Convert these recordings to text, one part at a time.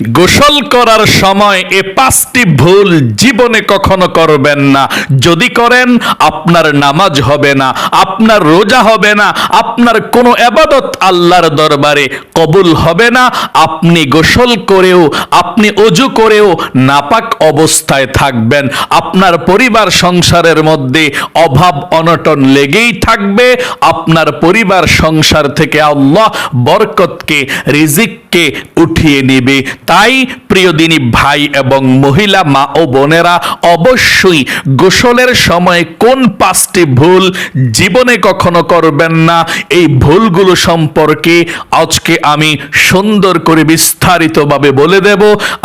গোসল করার সময় এ পাঁচটি ভুল জীবনে কখনো করবেন না। যদি করেন, আপনার নামাজ হবে না, আপনার রোজা হবে না, আপনার কোনো এবাদত আল্লাহর দরবারে কবুল হবে না। আপনি গোসল করেও, আপনি অজু করেও নাপাক অবস্থায় থাকবেন। আপনার পরিবার সংসারের মধ্যে অভাব অনটন লেগেই থাকবে। আপনার পরিবার সংসার থেকে আল্লাহ বরকতকে, রিজিককে উঠিয়ে নেবে। তাই, প্রিয় দিনী ভাই এবং মহিলা মা ও বোনেরা, অবশ্যই গোসলের সময় কোন পাঁচটি ভুল জীবনে কখনো করবেন না। এই ভুলগুলো সম্পর্কে আজকে আমি সুন্দর করে বিস্তারিতভাবে বলে দেব।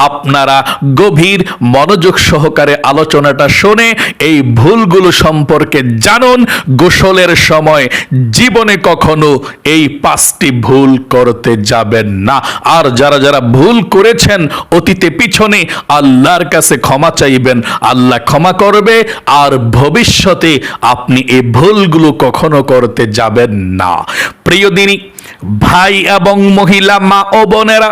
আপনারা গভীর মনোযোগ সহকারে আলোচনাটা শুনে এই ভুলগুলো সম্পর্কে জানুন। গোসলের সময় জীবনে কখনো এই পাঁচটি ভুল করতে যাবেন না। আর যারা যারা ভুল করেছেন, অতীতে পিছনে আল্লাহর কাছে ক্ষমা চাইবেন। আল্লাহ ক্ষমা করবে, আর ভবিষ্যতে আপনি এ ভুলগুলো কখনো করতে যাবেন না। প্রিয় দিনী, ভাই এবং মহিলা, মা ও বোনেরা,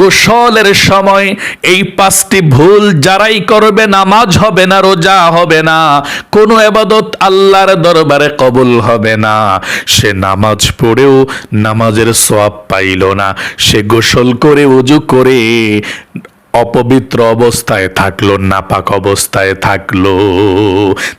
গোসলের সময় এই পাঁচটি ভুল যারাই করবে, নামাজ হবে না, রোজা হবে না, কোনো এবাদত আল্লাহর দরবারে কবুল হবে না। সে নামাজ পড়েও নামাজের সোয়াব পাইল না, সে গোসল করে, উজু করে অপবিত্র অবস্থায় থাকল, নাপাক অবস্থায় থাকল।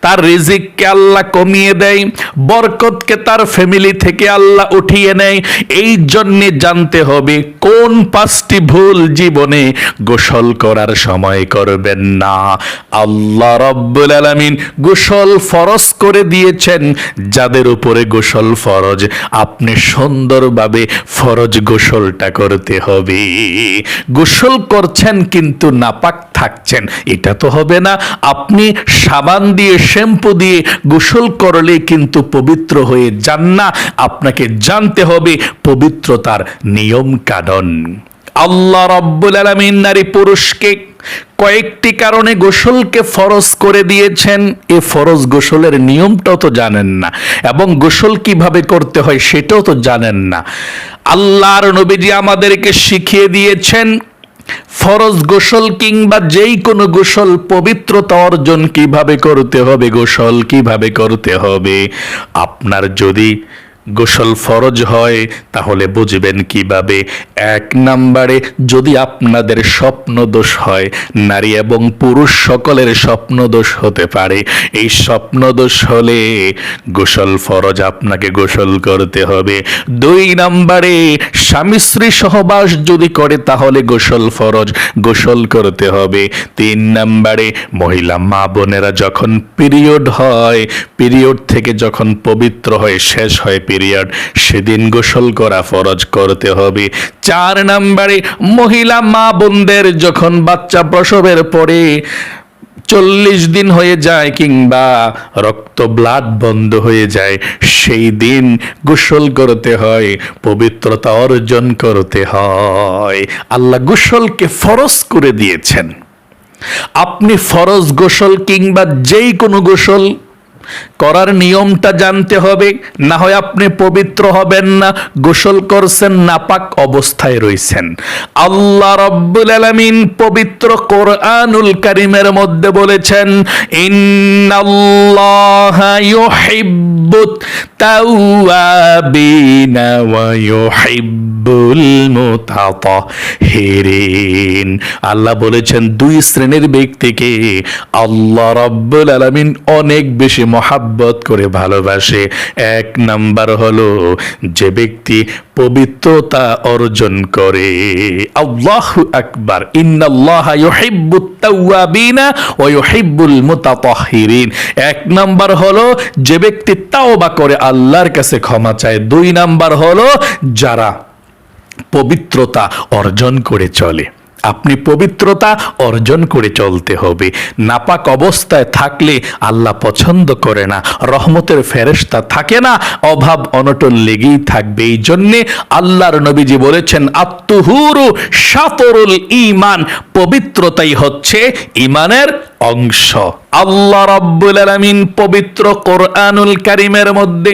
তার রিজিককে আল্লাহ কমিয়ে দেয়, বরকতকে তার ফ্যামিলি থেকে আল্লাহ উঠিয়ে নেয়। এই জন্যে জানতে হবে, কোন পাঁচটি ভুল জীবনে গোসল করার সময় করবেন না। আল্লাহ রব্বুল আলামিন গোসল ফরজ করে দিয়েছেন, যাদের উপরে গোসল ফরজ, আপনি সুন্দরভাবে ফরজ গোসলটা করতে হবে। গোসল করছেন কিন্তু নাপাক থাকছেন। এটা তো হবে না। আপনি সাবান দিয়ে, শ্যাম্পু দিয়ে গোসল করলে কিন্তু পবিত্র হয়ে যান না। আপনাকে জানতে হবে পবিত্রতার নিয়ম কানুন। আল্লাহ রব্বুল আলামিন নারী পুরুষকে কয়েকটি কারণে গোসলকে ফরজ করে দিয়েছেন। এ ফরজ গোসলের নিয়মটাও তো জানেন না এবং গোসল কীভাবে করতে হয় সেটাও তো জানেন না। আল্লাহর নবীজি আমাদেরকে শিখিয়ে দিয়েছেন ফরজ গোসল কিংবা যেই কোনো গোসল পবিত্রতা অর্জন কীভাবে করতে হবে? গোসল কীভাবে করতে হবে? আপনার যদি গোসল ফরজ হয়, তাহলে বুঝবেন কীভাবে? এক নাম্বারে, যদি আপনাদের স্বপ্ন দোষ হয়, নারী এবং পুরুষ সকলের স্বপ্ন দোষ হতে পারে। এই স্বপ্ন দোষ হলে গোসল ফরজ আপনাকে গোসল করতে হবে। দুই নাম্বারে, স্বামী স্ত্রী সহবাস যদি করে, তাহলে গোসল ফরজ, গোসল করতে হবে। তিন নাম্বারে, মহিলা মা বোনেরা যখন পিরিয়ড হয়, পিরিয়ড থেকে যখন পবিত্র হয়ে শেষ হয় পিরিয়ড। সেদিন গোসল করা ফরজ করতে হবে। চার নাম্বারে মহিলা মা বোনদের যখন বাচ্চা প্রসবের পরে চল্লিশ দিন হয়ে যায় কিংবা রক্ত ব্লাড বন্ধ হয়ে যায়, সেই দিন গোসল করতে হয়, পবিত্রতা অর্জন করতে হয়। আল্লাহ গোসলকে ফরজ করে দিয়েছেন। আপনি ফরজ গোসল কিংবা যেই কোনো গোসল করার নিয়মটা জানতে হবে, না হয় আপনি পবিত্র হবেন না, গোসল করছেন, নাপাক অবস্থায় রয়েছেন আল্লাহ রব্বুল আলামিন পবিত্র কোরআনুল কারিমের মধ্যে বলেছেন, ইন্নাল্লাহা ইউহিব্বুত তাওয়াবিনা ওয়া ইউহিব্বুল মুতাতাহিরিন আল্লাহ বলেছেন, দুই শ্রেণির ব্যক্তিকে আল্লাহ রব্বুল আলামিন অনেক বেশি মহাব্বত করে ভালোবাসে। এক নাম্বার হলো, যে ব্যক্তি পবিত্রতা অর্জন করে। আল্লাহ আকবার। মুতাতাহিরিন। এক নাম্বার হলো, যে ব্যক্তি তাওবা করে আল্লাহর কাছে ক্ষমা চায়। দুই নাম্বার হলো, যারা পবিত্রতা অর্জন করে চলে। আপনি পবিত্রতা অর্জন করে চলতে হবে। নাপাক অবস্থায় থাকলে আল্লাহ পছন্দ করে না। রহমতের ফেরেশতা থাকে না, অভাব অনটন লেগেই থাকবে। এই জন্যে আল্লাহর নবীজি বলেছেন আত্মহুরু সাতরুল ইমান পবিত্রতাই হচ্ছে ইমানের অংশ। আল্লাহ রব্বুল আলামিন পবিত্র কোরআনুল কারিমের মধ্যে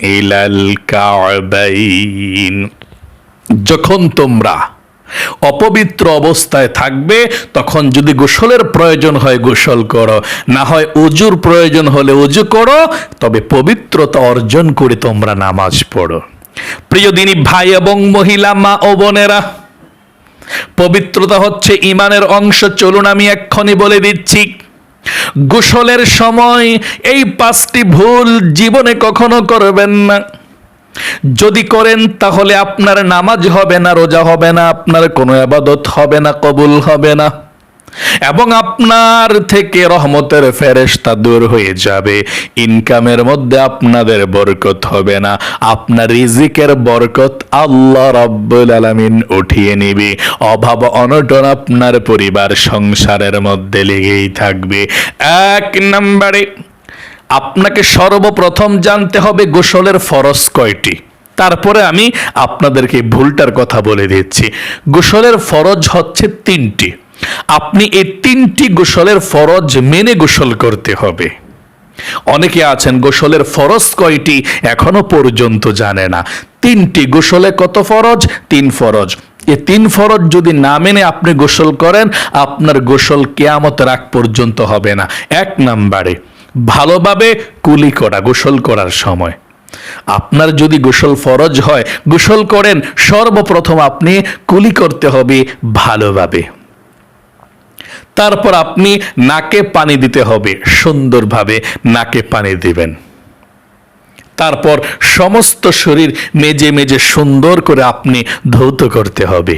ইলাল কা'বাইন যখন তোমরা অপবিত্র অবস্থায় থাকবে, তখন যদি গোসলের প্রয়োজন হয়, গোসল করো। না হয় অজুর প্রয়োজন হলে অজু করো, তবে পবিত্রতা অর্জন করে তোমরা নামাজ পড়ো। প্রিয় দিনী ভাই এবং মহিলা, মা ও বোনেরা, পবিত্রতা হচ্ছে ইমানের অংশ। চলুন আমি এক্ষণে বলে দিচ্ছি গোসলের সময় এই পাঁচটি ভুল জীবনে কখনো করবেন না। যদি করেন, তাহলে আপনার নামাজ হবে না, রোজা হবে না, আপনার কোনো আবাদত হবে না, কবুল হবে না। এবং আপনার থেকে রহমতের ফেরেশতা দূর হয়ে যাবে। ইনকামের মধ্যে আপনাদের বরকত হবে না। আপনার রিজিকের বরকত আল্লাহ রাব্বুল আলামিন উঠিয়ে নেবে। অভাব অনটন আপনার পরিবার সংসারের মধ্যে লেগেই থাকবে। এক নম্বরে, আপনাকে সর্বপ্রথম জানতে হবে গোসলের ফরজ কয়টি। তারপরে আমি আপনাদেরকে ভুলটার কথা বলে দিচ্ছি। গোসলের ফরজ হচ্ছে তিনটি। আপনি এই তিনটি গোসলের ফরজ মেনে গোসল করতে হবে। অনেকে আছেন, গোসলের ফরজ কয়টি এখনও পর্যন্ত জানে না। তিনটি গোসলে কত ফরজ? তিন ফরজ। এ তিন ফরজ যদি না মেনে আপনি গোসল করেন, আপনার গোসল কেয়ামত রাগ পর্যন্ত হবে না। এক নাম্বারে, ভালোভাবে কুলি করা, গোসল করার সময়। আপনার যদি গোসল ফরজ হয়, গোসল করেন, সর্বপ্রথম আপনি কুলি করতে হবে ভালোভাবে। তারপর আপনি নাকে পানি দিতে হবে, সুন্দরভাবে নাকে পানি দিবেন। তারপর সমস্ত শরীর মেজে মেজে সুন্দর করে আপনি ধৌত করতে হবে।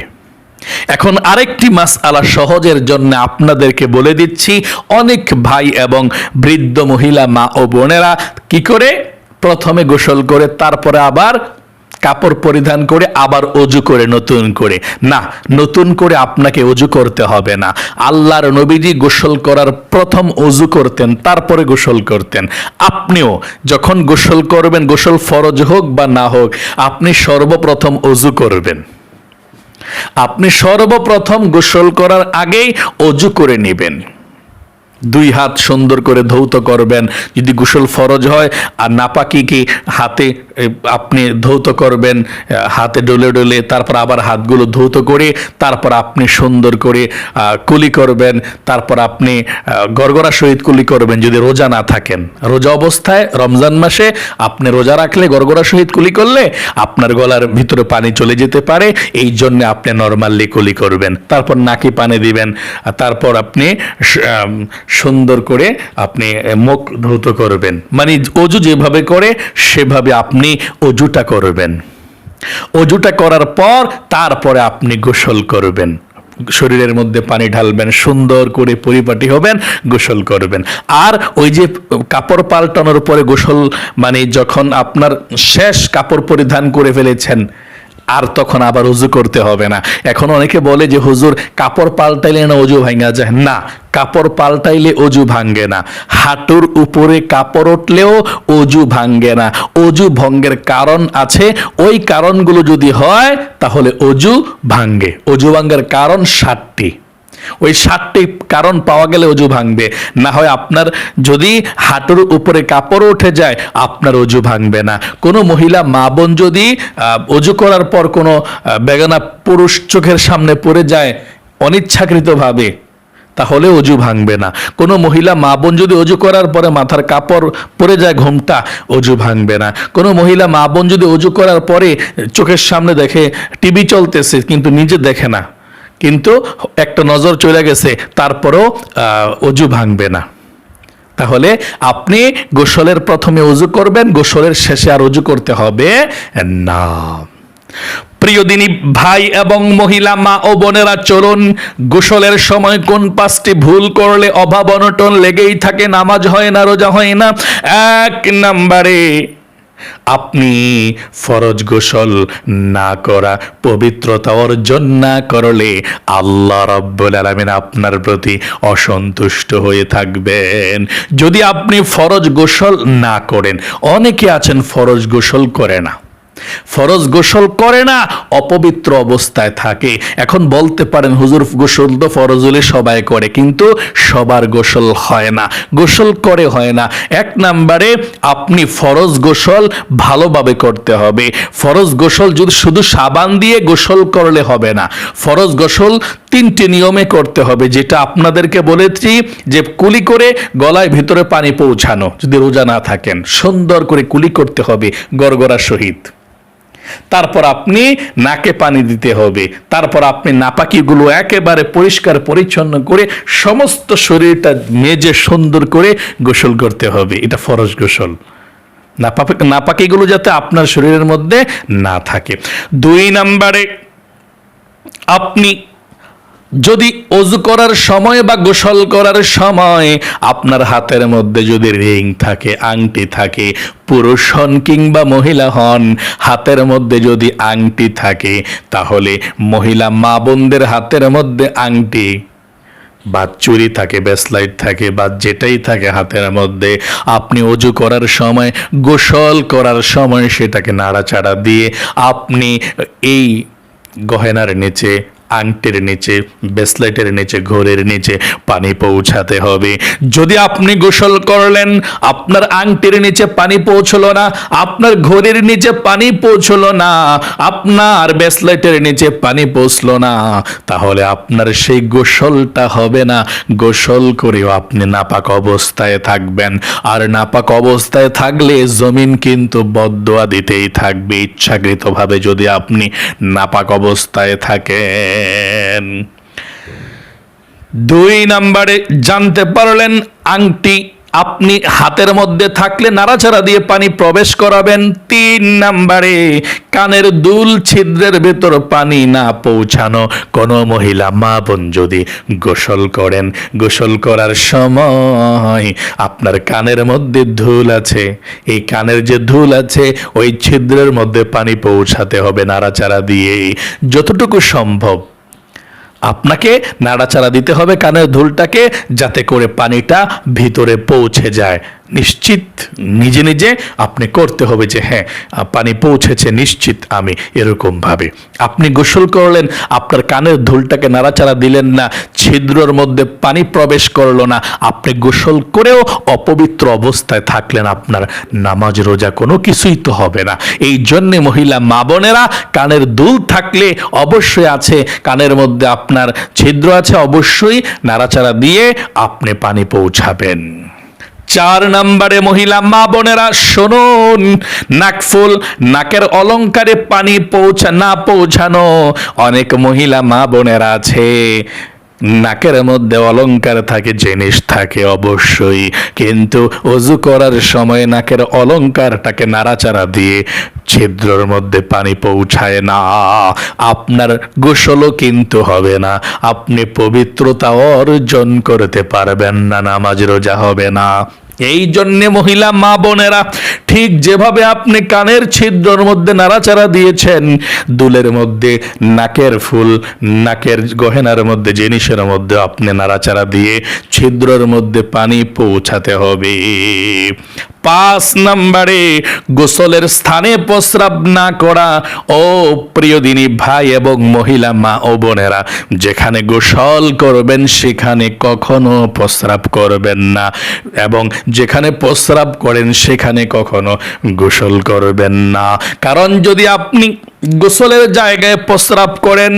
এখন আরেকটি মাস আলা সহজের জন্য আপনাদেরকে বলে দিচ্ছি, অনেক ভাই এবং বৃদ্ধ মহিলা মা ও বোনেরা কি করে? প্রথমে গোসল করে, তারপরে আবার কাপড় পরিধান করে, আবার অজু করে, নতুন করে। না, নতুন করে আপনাকে অজু করতে হবে না। আল্লাহর নবীজি গোসল করার প্রথম অজু করতেন, তারপরে গোসল করতেন। আপনিও যখন গোসল করবেন, গোসল ফরজ হোক বা না হোক, আপনি সর্বপ্রথম অজু করবেন। আপনি সর্বপ্রথম গোসল করার আগেই অজু করে নেবেন। দুই হাত সুন্দর করে ধৌত করবেন। যদি গোসল ফরজ হয়, আর নাপাকি কি হাতে আপনি ধৌত করবেন, হাতে ডলে ডলে, তারপর আবার হাতগুলো ধৌত করে, তারপর আপনি সুন্দর করে কুলি করবেন, তারপর আপনি গড়গড়া সহিত কুলি করবেন যদি রোজা না থাকেন। রোজা অবস্থায়, রমজান মাসে আপনি রোজা রাখলে, গড়গড়া সহিত কুলি করলে আপনার গলার ভিতরে পানি চলে যেতে পারে, এই জন্য আপনি নর্মালি কুলি করবেন। তারপর নাকি পানি দিবেন তারপর আপনি সুন্দর করে আপনি মুখ ধৌত করবেন। মানে অজু যেভাবে করে, সেভাবে আপনি অজুটা করবেন। অজুটা করার পর তারপরে আপনি গোসল করবেন। শরীরের মধ্যে পানি ঢালবেন, সুন্দর করে পরিপাটি হবেন, গোসল করবেন। আর ওই যে কাপড় পাল্টানোর পরে গোসল মানে যখন আপনার শেষ কাপড় পরিধান করে ফেলেছেন আর তখন আবার উজু করতে হবে না। এখন অনেকে বলে যে, হুজুর, কাপড় পাল্টাইলে না অজু ভাঙ্গা যায়? না, কাপড় পাল্টাইলে অজু ভাঙ্গে না। হাঁটুর উপরে কাপড় উঠলেও অজু ভাঙ্গে না। অজু ভঙ্গের কারণ আছে। ওই কারণগুলো যদি হয়, তাহলে অজু ভাঙ্গে অজু ভাঙ্গের কারণ ষাটটি ওই সাতটি কারণ পাওয়া গেলে অজু ভাঙবে। না হয় আপনার যদি হাঁটুর উপরে কাপড় উঠে যায়, আপনার অজু ভাঙবে না। কোনো মহিলা মা বোন যদি অজু করার পর কোনো বেগানা পুরুষ চোখের সামনে পড়ে যায় অনিচ্ছাকৃতভাবে, তাহলে অজু ভাঙবে না। কোনো মহিলা মা বোন যদি অজু করার পরে মাথার কাপড় পরে যায় ঘুমটা, অজু ভাঙবে না। কোনো মহিলা মা বোন যদি অজু করার পরে চোখের সামনে দেখে, টিভি চলতেছে কিন্তু নিজে দেখে না। কিন্তু একটা নজর চলে গেছে, তারপরেও অজু ভাঙবে না। তাহলে আপনি গোসলের প্রথমে অজু করবেন, গোসলের শেষে আর অজু করতে হবে না। প্রিয় দিনী ভাই এবং মহিলা, মা ও বোনেরা, চলুন গোসলের সময় কোন পাঁচটি ভুল করলে অভাব অনটন লেগেই থাকে, নামাজ হয় না, রোজা হয় না? এক নম্বরে আপনি ফরজ গোসল না করা, পবিত্রতা অর্জন না করলে আল্লাহ রব্বুল আলমিন আপনার প্রতি অসন্তুষ্ট হয়ে থাকবেন। যদি আপনি ফরজ গোসল না করেন, অনেকে আছেন ফরজ গোসল করে না। ফরজ গোসল করে না, অপবিত্র অবস্থায় থাকে। এখন বলতে পারেন, হুজুর, গোসল তো ফরজ হলে সবাই করে, কিন্তু সবার গোসল হয় না। গোসল করে হয় না। এক নাম্বারে, আপনি ফরজ গোসল ভালোভাবে করতে হবে। ফরজ গোসল যদি শুধু সাবান দিয়ে গোসল করলে হবে না, ফরজ গোসল তিনটি নিয়মে করতে হবে, যেটা আপনাদেরকে বলেছি যে কুলি করে গলায় ভিতরে পানি পৌঁছানো, যদি রোজা না থাকেন। সুন্দর করে কুলি করতে হবে গড়গড়ার সহিত। তারপর আপনি নাকে পানি দিতে হবে। তারপর আপনি নাপাকিগুলো একেবারে পরিষ্কার পরিচ্ছন্ন করে সমস্ত শরীরটা মেজে সুন্দর করে গোসল করতে হবে। এটা ফরজ গোসল। নাপাকি, নাপাকিগুলো যাতে আপনার শরীরের মধ্যে না থাকে। দুই নাম্বারে আপনি যদি অজু করার সময় বা গোসল করার সময় আপনার হাতের মধ্যে যদি রিং থাকে, আংটি থাকে, পুরুষ হন কিংবা মহিলা হন, হাতের মধ্যে যদি আংটি থাকে, তাহলে মহিলা মা বোনদের হাতের মধ্যে আংটি বা চুরি থাকে ব্যাসলাইট থাকে বা যেটাই থাকে হাতের মধ্যে, আপনি অজু করার সময়, গোসল করার সময় সেটাকে নাড়াচাড়া দিয়ে আপনি এই গহেনার নিচে আংটির নিচে ব্রেসলেটের নিচে, ঘোরের নিচে পানি পৌঁছাতে হবে। যদি আপনি গোসল করলেন, আপনার আংটির নিচে পানি পৌঁছলো না, আপনার ঘোরের নিচে পানি পৌঁছলো না, আপনার ব্রেসলেটের নিচে পানি পৌঁছলো না, তাহলে আপনার সেই গোসলটা হবে না। গোসল করেও আপনি নাপাক অবস্থায় থাকবেন। আর নাপাক অবস্থায় থাকলে জমিন কিন্তু বদোয়া দিতেই থাকবে। ইচ্ছাকৃতভাবে যদি আপনি নাপাক অবস্থায় থাকেন দুই নাম্বারে জানতে পারলেন আংটি আপনি হাতের মধ্যে থাকলে নাড়াচাড়া দিয়ে পানি প্রবেশ করাবেন। তিন নাম্বারে, কানের দুল ছিদ্রের ভেতর পানি না পৌঁছানো। কোনো মহিলা মা বোন যদি গোসল করেন, গোসল করার সময় আপনার কানের মধ্যে ধুল আছে। এই কানের যে ধুল আছে, ওই ছিদ্রের মধ্যে পানি পৌঁছাতে হবে নাড়াচাড়া দিয়ে। যতটুকু সম্ভব আপনাকে নাড়াচাড়া দিতে হবে কানের ধুলটাকে যাতে করে পানিটা ভিতরে পৌঁছে যায়। নিশ্চিত, নিজে নিজে আপনি করতে হবে যে হ্যাঁ পানি পৌঁছেছে, নিশ্চিত আমি এরকম ভাবে আপনি গোসল করলেন, আপনার কানের ধুলটাকে নাড়াচাড়া দিলেন না, ছিদ্রর মধ্যে পানি প্রবেশ করল না, আপনি গোসল করেও অপবিত্র অবস্থায় থাকলেন, আপনার নামাজ রোজা কোনো কিছুই তো হবে না। এই জন্যে মহিলা, মা বোনেরা, কানের দুল থাকলে অবশ্যই আছে, কানের মধ্যে আপনার ছিদ্র আছে, অবশ্যই নাড়াচাড়া দিয়ে আপনি পানি পৌঁছাবেন। চার নম্বরে মহিলা মা বোনেরা শুনুন নাকফুল নাকের অলংকারে পানি পৌঁছা, না পৌঁছানো অনেক মহিলা মা বোনেরা আছে। নাকের মধ্যে অলঙ্কার থাকে, জিনিস থাকে অবশ্যই। কিন্তু অজু করার সময় নাকের অলঙ্কারটাকে নাড়াচাড়া দিয়ে ছিদ্রর মধ্যে পানি পৌঁছায় না। আপনার গোসলও কিন্তু হবে না। আপনি পবিত্রতা অর্জন করতে পারবেন না, নামাজ রোজা হবে না। এই জন্যে মহিলা মা বোনেরা, ঠিক যেভাবে আপনি কানের ছিদ্রর মধ্যে নাড়াচাড়া দিয়েছেন, দুলের মধ্যে, নাকের ফুল, নাকের গহেনার মধ্যে, জিনিসের মধ্যে আপনি নাড়াচাড়া দিয়ে ছিদ্রর মধ্যে পানি পৌঁছাতে হবে। পাঁচ নম্বরে, গোসলের স্থানে প্রস্রাব না করা, ও প্রিয় দিনী ভাই এবং মহিলা মা ও বোনেরা, যেখানে গোসল করবেন, সেখানে কখনো প্রস্রাব করবেন না। এবং যেখানে প্রস্রাব করেন, সেখানে কখনো গোসল করবেন না। কারণ যদি আপনি গোসলের জায়গায় প্রস্রাব করেন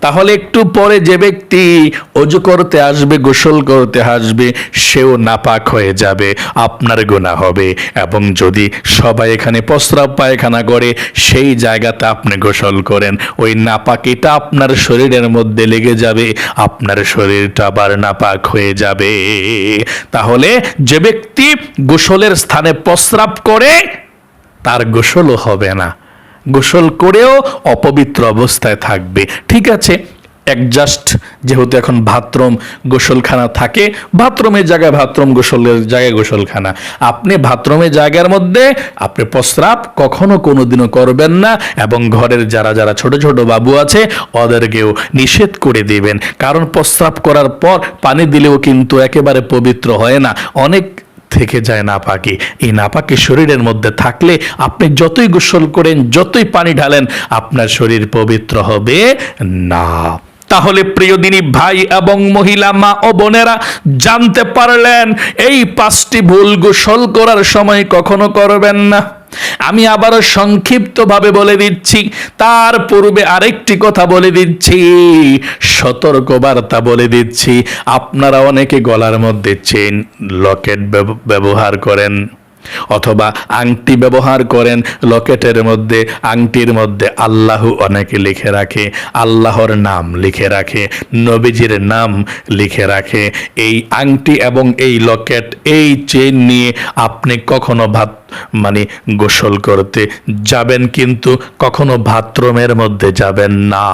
তাহলে একটু পরে যে ব্যক্তি অজু করতে আসবে, গোসল করতে আসবে, সেও নাপাক হয়ে যাবে, আপনার গুণা হবে। এবং যদি সবাই এখানে প্রস্রাব পায়খানা করে, সেই জায়গাতে আপনি গোসল করেন। ওই নাপাকিটা আপনার শরীরের মধ্যে লেগে যাবে, আপনার শরীরটা আবার নাপাক হয়ে যাবে। তাহলে যে ব্যক্তি গোসলের স্থানে প্রস্রাব করে, তার গোসলও হবে না। গোসল করেও অপবিত্র অবস্থায় থাকবে। ঠিক আছে অ্যাডজাস্ট যেহেতু এখন বাথরুম গোসলখানা থাকে, বাথরুমের জায়গায় বাথরুম গোসলের জায়গায় গোসলখানা। আপনি বাথরুমের জায়গার মধ্যে আপনি প্রস্রাব কখনো কোনোদিনও করবেন না এবং ঘরের যারা যারা ছোট ছোট বাবু আছে, ওদেরকেও নিষেধ করে দিবেন। কারণ প্রস্রাব করার পর পানি দিলেও কিন্তু একেবারে পবিত্র হয় না। অনেক থেকে যায় নাপাকি। এই নাপাকি শরীরের মধ্যে থাকলে আপনি যতই গোসল করেন, যতই পানি ঢালেন, আপনার শরীর পবিত্র হবে না। তাহলে প্রিয় দিনী ভাই এবং মহিলা, মা ও বোনেরা, জানতে পারলেন এই পাঁচটি ভুল গোসল করার সময় কখনো করবেন না। আমি আবারও সংক্ষিপ্তভাবে বলে দিচ্ছি, তার পূর্বে আরেকটি কথা বলে দিচ্ছি সতর্ক বার্তা বলে দিচ্ছি, আপনারা অনেকে গলার মধ্যে চেন লকেট ব্যব- ব্যবহার করেন, অথবা আংটি ব্যবহার করেন, লকেটের মধ্যে, আংটির মধ্যে আল্লাহ অনেকে লিখে রাখে, আল্লাহর নাম লিখে রাখে, নবীজির নাম লিখে রাখে, এই আংটি এবং এই লকেট, এই চেন নিয়ে আপনি কখনো ভাত মানে গোসল করতে যাবেন, কিন্তু কখনো বাথরুমের মধ্যে যাবেন না।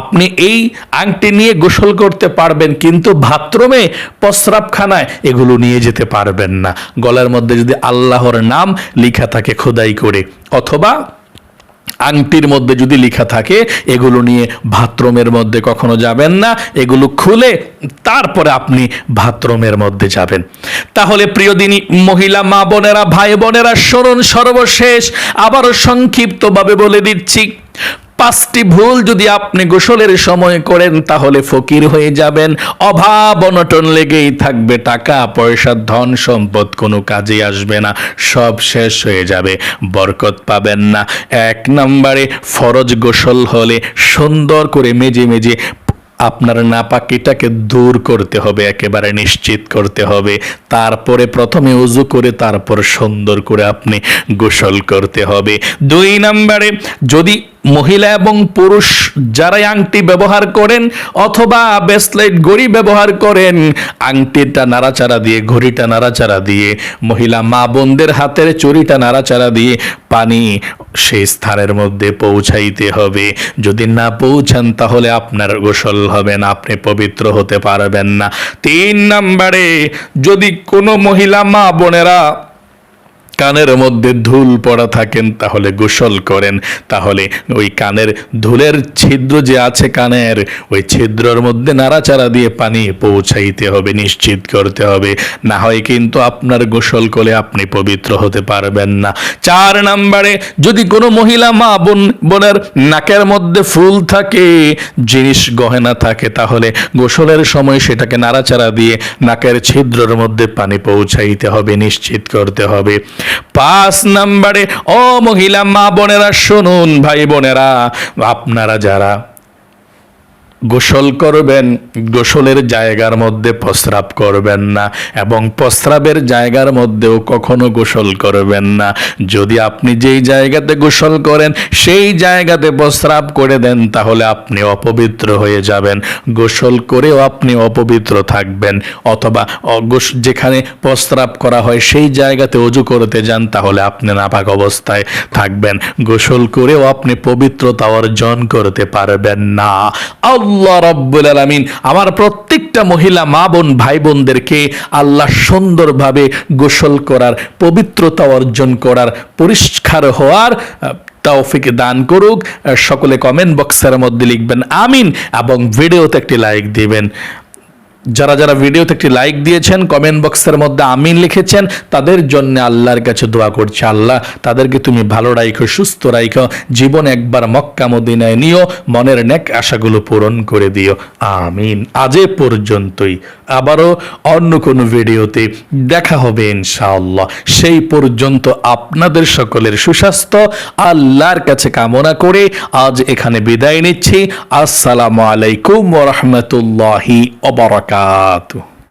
আপনি এই আংটি নিয়ে গোসল করতে পারবেন, কিন্তু বাথরুমে প্রস্রাবখানায় এগুলো নিয়ে যেতে পারবেন না। গলার মধ্যে যদি আল্লাহর নাম লিখা থাকে খোদাই করে, অথবা আংটির মধ্যে যদি লেখা থাকে, এগুলো নিয়ে বাথরুমের মধ্যে কখনো যাবেন না, এগুলো খুলে তারপরে আপনি বাথরুমের মধ্যে যাবেন। তাহলে প্রিয় দিনী মহিলা, মা বোনেরা, ভাই বোনেরা স্মরণ সর্বশেষ, আবারও সংক্ষিপ্তভাবে বলে দিচ্ছি। পাঁচটি ভুল যদি আপনি গোসলের সময় করেন, তাহলে ফকির হয়ে যাবেন। অভাব অনটন লেগেই থাকবে টাকা, পয়সা, ধন সম্পদ, কোনো কাজে আসবে না, সব শেষ হয়ে যাবে, বরকত পাবেন না। এক নম্বরে, ফরজ গোসল হলে সুন্দর করে মেজে মেজে আপনার নাপাকিটাকে দূর করতে হবে, একেবারে নিশ্চিত করতে হবে। তারপরে প্রথমে উজু করে, তারপর সুন্দর করে আপনি গোসল করতে হবে। দুই নম্বরে, যদি মহিলা এবং পুরুষ যারাই আংটি ব্যবহার করেন অথবা ব্রেসলেট ঘড়ি ব্যবহার করেন, আংটিটা নাড়াচাড়া দিয়ে, ঘড়িটা নাড়াচাড়া দিয়ে, মহিলা মা বোনদের হাতের চুরিটা নাড়াচাড়া দিয়ে পানি সেই স্থানের মধ্যে পৌঁছাইতে হবে। যদি না পৌঁছান, তাহলে আপনার গোসল হবে না আপনি পবিত্র হতে পারবেন না। তিন নম্বরে যদি কোনো মহিলা মা বোনেরা কানের মধ্যে ধুল পড়া থাকেন, তাহলে গোসল করেন। তাহলে ওই কানের ধুলের ছিদ্র যে আছে কানের, ওই ছিদ্রর মধ্যে নাড়াচাড়া দিয়ে পানি পৌঁছাইতে হবে, নিশ্চিত করতে হবে। না হয় কিন্তু আপনার গোসল করে আপনি পবিত্র হতে পারবেন না। চার নাম্বারে, যদি কোনো মহিলা মা বোন, বোনের নাকের মধ্যে ফুল থাকে, জিনিস গহেনা থাকে, তাহলে গোসলের সময় সেটাকে নাড়াচাড়া দিয়ে নাকের ছিদ্রর মধ্যে পানি পৌঁছাইতে হবে, নিশ্চিত করতে হবে। পাঁচ নাম্বারে ও মহিলা মা বোনেরা শুনুন ভাই বোনেরা আপনারা যারা গোসল করবেন, গোসলের জায়গার মধ্যে প্রস্রাব করবেন না এবং প্রস্রাবের জায়গার মধ্যেও কখনো গোসল করবেন না। যদি আপনি যেই জায়গাতে গোসল করেন, সেই জায়গাতে প্রস্রাব করে দেন, তাহলে আপনি অপবিত্র হয়ে যাবেন। গোসল করেও আপনি অপবিত্র থাকবেন। অথবা যেখানে প্রস্রাব করা হয়, সেই জায়গাতে অজু করতে যান, তাহলে আপনি নাপাক অবস্থায় থাকবেন। গোসল করেও আপনি পবিত্রতা অর্জন করতে পারবেন না। আল্লাহ রব্বুল আলমিন আমার প্রত্যেকটা মহিলা, মা বোন, ভাই বোনদেরকে আল্লাহ সুন্দরভাবে গোসল করার, পবিত্রতা অর্জন করার, পরিষ্কার হওয়ার তৌফিক দান করুক। সকলে কমেন্ট বক্সের মধ্যে লিখবেন আমিন এবং ভিডিওতে একটি লাইক দিবেন। যারা যারা ভিডিওতে একটি লাইক দিয়েছেন কমেন্ট বক্সের মধ্যে আমিন লিখেছেন, তাদের জন্য আল্লাহর কাছে দোয়া করছে। আল্লাহ, তাদেরকে তুমি ভালো রাখো সুস্থ রাইখো, জীবন একবার মক্কা মদিনায় নিও, মনের নেক আশাগুলো পূরণ করে দিও। আমিন। আজ এ পর্যন্তই। আবারও অন্য কোনো ভিডিওতে দেখা হবে ইনশাআল্লাহ। সেই পর্যন্ত আপনাদের সকলের সুস্বাস্থ্য, আল্লাহর কাছে কামনা করে আজ এখানে বিদায় নিচ্ছি। আসসালামু আলাইকুম রাহমাতুল্লাহি ওয়া chato.